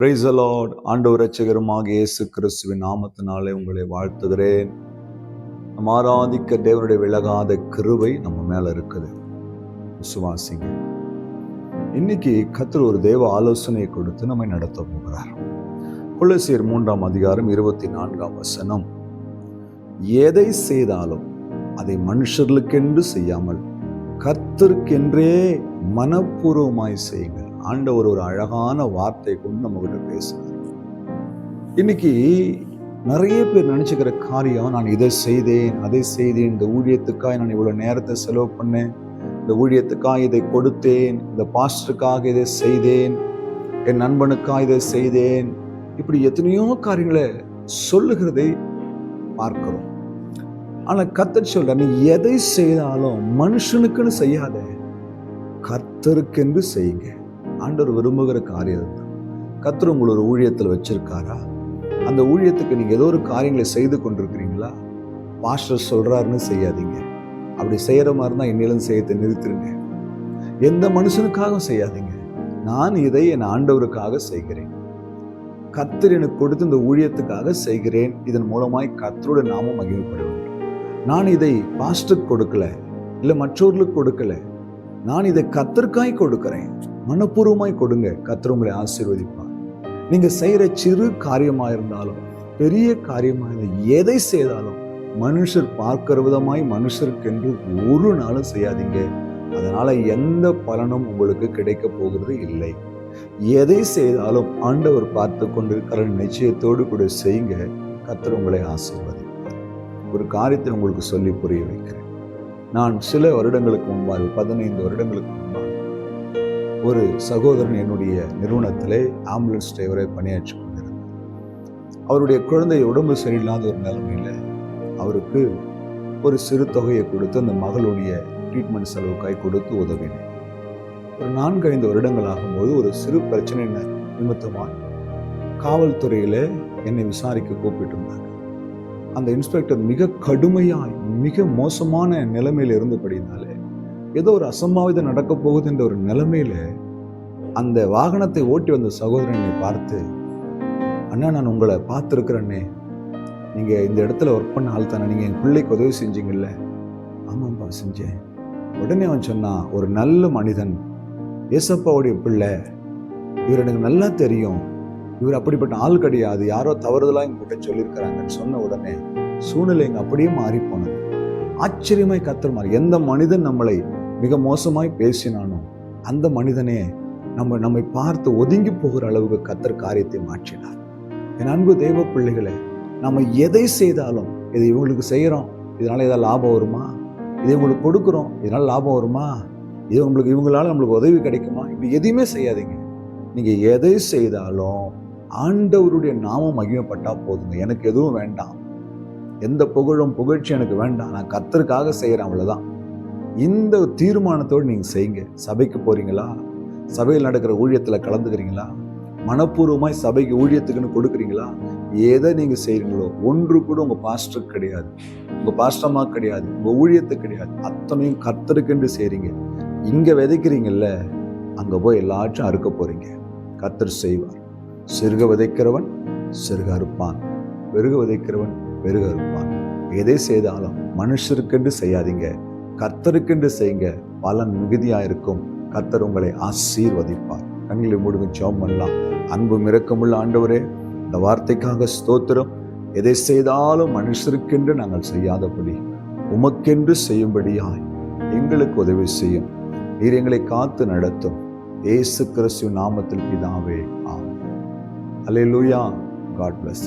Price Lord ஆண்டவர் இயேசு கிறிஸ்துவின் நாமத்தினாலே உங்களை வாழ்த்துகிறேன். நம்ம ஆராதிக்க தேவனுடைய விலகாத கிருவை நம்ம மேல இருக்குது. விசுவாசிங்க. இன்னைக்கு கத்தர் ஒரு தேவ ஆலோசனையை கொடுத்து நம்மை நடத்த போகிறார். குலசீர் மூன்றாம் அதிகாரம் இருபத்தி நான்காம் வசனம். எதை செய்தாலும் அதை மனுஷர்களுக்கென்று செய்யாமல் கர்த்தருக்கென்றே மனப்பூர்வமாய் செய்யுங்கள். ஆண்டவர் ஒரு அழகான வார்த்தை கொண்டு நம்ம கிட்ட இன்னைக்கு நிறைய பேர் நினச்சிக்கிற காரியம் நான் இதை செய்தேன் அதை செய்தேன் இந்த ஊழியத்துக்காக நான் இவ்வளோ நேரத்தை செலவு பண்ணேன் இந்த ஊழியத்துக்காக இதை கொடுத்தேன் இந்த பாஸ்டருக்காக இதை செய்தேன் என் நண்பனுக்காக இதை செய்தேன். இப்படி எத்தனையோ காரியங்களை சொல்லுகிறதை பார்க்கிறோம். ஆனால் கத்தர் சொல்ற நீ எதை செய்தாலும் மனுஷனுக்குன்னு செய்யாத கத்தருக்கென்று செய்யுங்க. ஆண்டவர் விரும்புகிற காரியம் தான் கத்தர் உங்களை ஒரு ஊழியத்தில் வச்சிருக்காரா? அந்த ஊழியத்துக்கு நீங்கள் ஏதோ ஒரு காரியங்களை செய்து கொண்டிருக்கிறீங்களா? பாஸ்டர் சொல்கிறாருன்னு செய்யாதீங்க. அப்படி செய்கிற மாதிரி தான் என்னிலும் செய்யத்தை நிறுத்திருங்க. எந்த மனுஷனுக்காகவும் செய்யாதீங்க. நான் இதை என் ஆண்டவருக்காக செய்கிறேன். கத்தர் எனக்கு கொடுத்து இந்த ஊழியத்துக்காக செய்கிறேன். இதன் மூலமாய் கத்தரோட நாமும் மகிமைப்பட நான் இதை பாஸ்டருக்கு கொடுக்கல இல்லை மற்றவர்களுக்கு கொடுக்கல. நான் இதை கத்தருக்காய் கொடுக்கிறேன். மனப்பூர்வமாய் கொடுங்க. கத்தர் உங்களை ஆசீர்வதிப்பார். நீங்க செய்யற சிறு காரியமா இருந்தாலும் பெரிய காரியமாக இருந்தால் எதை செய்தாலும் மனுஷர் பார்க்கிற விதமாய் மனுஷருக்கென்று ஒரு நாளும் செய்யாதீங்க. அதனால எந்த பலனும் உங்களுக்கு கிடைக்க போகிறது இல்லை. எதை செய்தாலும் ஆண்டவர் பார்த்து கொண்டிருக்கிற நிச்சயத்தோடு கூட செய்யுங்க. கத்தர் உங்களை ஆசீர்வதிப்பார். ஒரு காரியத்தை உங்களுக்கு சொல்லி புரிய வைக்கிறேன். நான் சில வருடங்களுக்கு முன்பாக பதினைந்து வருடங்களுக்கு முன்பாக ஒரு சகோதரன் என்னுடைய நிறுவனத்திலே ஆம்புலன்ஸ் டிரைவரை பணியாற்றி கொண்டிருந்தார். அவருடைய குழந்தை உடம்பு சரியில்லாத ஒரு நிலைமையில் அவருக்கு ஒரு சிறு தொகையை கொடுத்து அந்த மகளுடைய ட்ரீட்மெண்ட் செலவுக்காய் கொடுத்து உதவினேன் ஒரு நான்கு ஐந்து வருடங்கள் ஆகும்போது ஒரு சிறு பிரச்சனை நிமித்தமாக காவல்துறையில் என்னை விசாரிக்க கூப்பிட்டிருந்தாங்க அந்த இன்ஸ்பெக்டர் மிக கடுமையாய் மிக மோசமான நிலைமையில் இருந்தபடினாலே ஏதோ ஒரு அசம்பாவிதம் நடக்க போகுதுன்ற ஒரு நிலைமையில அந்த வாகனத்தை ஓட்டி வந்த சகோதரனை பார்த்து அண்ணா நான் உங்களை பார்த்துருக்குறேன்னே நீங்கள் இந்த இடத்துல ஒர்க் பண்ண ஆள் தானே. நீங்கள் என் பிள்ளைக்கு உதவி செஞ்சீங்கல்ல. ஆமாம்ப்பா செஞ்சேன். உடனே அவன் சொன்னான் ஒரு நல்ல மனிதன். ஏசப்பாவுடைய பிள்ளை. இவர் எனக்கு நல்லா தெரியும். இவர் அப்படிப்பட்ட ஆள் கிடையாது. யாரோ தவறுதலாக எங்கிட்ட சொல்லியிருக்கிறாங்கன்னு சொன்ன உடனே சூழ்நிலை எங்கள் அப்படியே மாறி போனது. ஆச்சரியமாய் கத்துருமாறு எந்த மனிதன் நம்மளை மிக மோசமாய் பேசினானோ அந்த மனிதனே நம்ம நம்மை பார்த்து ஒதுங்கி போகிற அளவுக்கு கத்தர் காரியத்தை மாற்றினார். என் அன்பு தெய்வ பிள்ளைகளை நம்ம எதை செய்தாலும் இதை இவங்களுக்கு செய்கிறோம் இதனால் ஏதாவது லாபம் வருமா? இதை உங்களுக்கு கொடுக்குறோம். இதனால் லாபம் வருமா? இது உங்களுக்கு இவங்களால நம்மளுக்கு உதவி கிடைக்குமா? இப்படி எதையுமே செய்யாதீங்க. நீங்கள் எதை செய்தாலும் ஆண்டவருடைய நாமம் மகிமைப்பட்டால் போதுங்க. எனக்கு எதுவும் வேண்டாம். எந்த புகழும் புகழ்ச்சி எனக்கு வேண்டாம். நான் கத்தருக்காக செய்கிறேன் அவ்வளோதான் இந்த தீர்மானத்தோடு நீங்கள் செய்யுங்க. சபைக்கு போகிறீங்களா சபையில் நடக்கிற ஊழியத்தில் கலந்துக்கிறீங்களா? மனப்பூர்வமாய் சபைக்கு ஊழியத்துக்குன்னு கொடுக்குறீங்களா? எதை நீங்கள் செய்கிறீங்களோ ஒன்று கூட உங்கள் பாஸ்டர் கிடையாது. உங்கள் பாஸ்டமா கிடையாது. உங்கள் ஊழியத்துக்கு கிடையாது. அத்தனையும் கர்த்தருக்கென்று செய்கிறீங்க இங்கே விதைக்கிறீங்கல்ல அங்கே போய் எல்லாச்சும் அறுக்க போகிறீங்க கர்த்தர் செய்வார். சிறுக விதைக்கிறவன் சிறுக அறுப்பான். பெருக விதைக்கிறவன் பெருக அறுப்பான். எதை செய்தாலும் மனுஷருக்கென்று செய்யாதீங்க. கர்த்தருக்கென்று செய்யுங்க பலன் மிகுதியா இருக்கும் கர்த்தர் உங்களை ஆசீர்வதிப்பார். கண்களை மூடுங்க ஜோம் பண்ணலாம். அன்பும் மிரக்கமுள்ள ஆண்டவரே இந்த வார்த்தைக்காக ஸ்தோத்திரம். எதை செய்தாலும் மனுஷருக்கென்று நாங்கள் செய்யாதபடி உமக்கென்று செய்யும்படியாய் எங்களுக்கு உதவி செய்யும். நீர் எங்களை காத்து நடத்தும். ஏசு கிறிஸ்து நாமத்தில் பிதாவே ஆம் அலையிலூயா காட் பிளஸ்